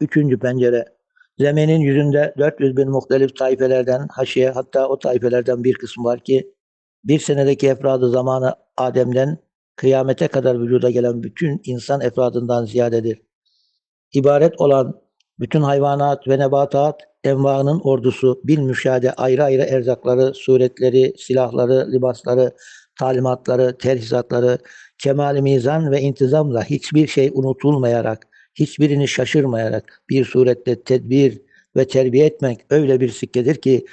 Üçüncü pencere. Zeminin yüzünde 400 bin muhtelif taifelerden haşiye hatta o taifelerden bir kısmı var ki bir senedeki efradı zamanı Adem'den kıyamete kadar vücuda gelen bütün insan efradından ziyadedir. İbaret olan bütün hayvanat ve nebatat envaının ordusu bil müşahede ayrı ayrı erzakları, suretleri, silahları, libasları, talimatları, terhisatları, kemal mizan ve intizamla hiçbir şey unutulmayarak, hiçbirini şaşırmayarak bir surette tedbir ve terbiye etmek öyle bir sikkedir ki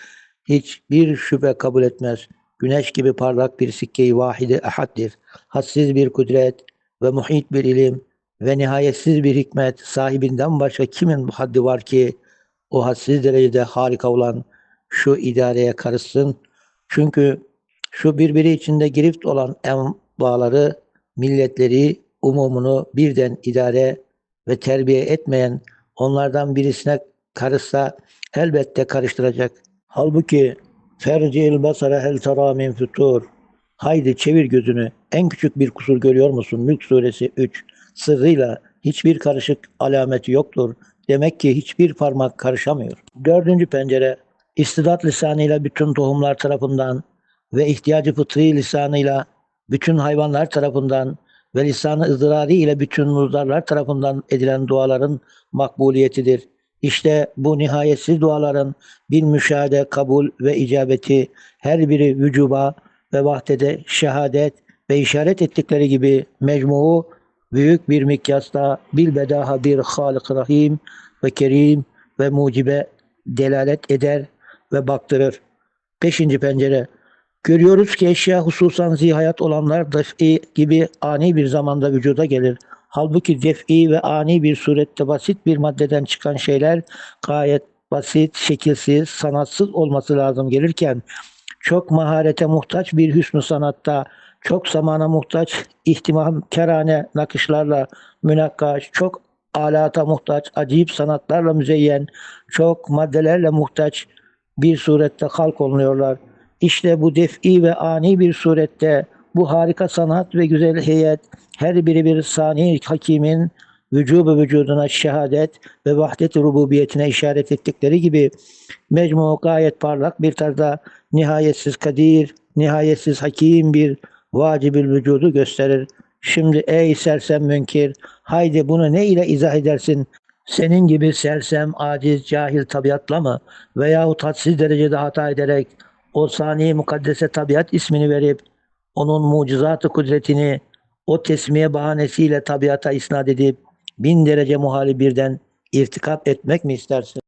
hiçbir şüphe kabul etmez. Güneş gibi parlak bir sikkeyi vahidi ahaddir. Hassiz bir kudret ve muhit bir ilim ve nihayetsiz bir hikmet sahibinden başka kimin haddi var ki o hadsiz derecede harika olan şu idareye karışsın. Çünkü şu birbiri içinde girift olan envaları, milletleri, umumunu birden idare ve terbiye etmeyen onlardan birisine karışsa elbette karıştıracak. Halbuki fercil basara hel tara min fütur. Haydi çevir gözünü. En küçük bir kusur görüyor musun? Mülk suresi 3. Sırrıyla hiçbir karışık alameti yoktur. Demek ki hiçbir parmak karışamıyor. Dördüncü pencere. İstidat lisanıyla bütün tohumlar tarafından ve ihtiyacı fıtri lisanıyla bütün hayvanlar tarafından ve lisanı ızdırari ile bütün muzdarlar tarafından edilen duaların makbuliyetidir. İşte bu nihayetsiz duaların bir müşahede, kabul ve icabeti her biri vücuba ve vahdede şehadet ve işaret ettikleri gibi mecmuu büyük bir mikyasta bilbedaha bir Halık Rahim ve Kerim ve mucibe delalet eder ve baktırır. Beşinci pencere. Görüyoruz ki eşya hususan zihayat olanlar def'i gibi ani bir zamanda vücuda gelir. Halbuki def'i ve ani bir surette basit bir maddeden çıkan şeyler gayet basit, şekilsiz, sanatsız olması lazım gelirken çok maharete muhtaç bir hüsnü sanatta, çok zamana muhtaç ihtimamkarane nakışlarla münakkaş, çok alata muhtaç, acayip sanatlarla müzeyyen, çok maddelerle muhtaç bir surette halk olunuyorlar. İşte bu def'i ve ani bir surette bu harika sanat ve güzel heyet her biri bir sani hakimin vücubu vücuduna şehadet ve vahdet rububiyetine işaret ettikleri gibi mecmu gayet parlak bir tarzda nihayetsiz kadir, nihayetsiz hakim bir vacibül vücudu gösterir. Şimdi ey sersem münkir, haydi bunu ne ile izah edersin? Senin gibi sersem, aciz, cahil tabiatla mı veyahut hadsiz derecede hata ederek o sani mukaddese tabiat ismini verip onun mucizatı kudretini o tesmiye bahanesiyle tabiata isnat edip bin derece muhali birden irtikap etmek mi istersin?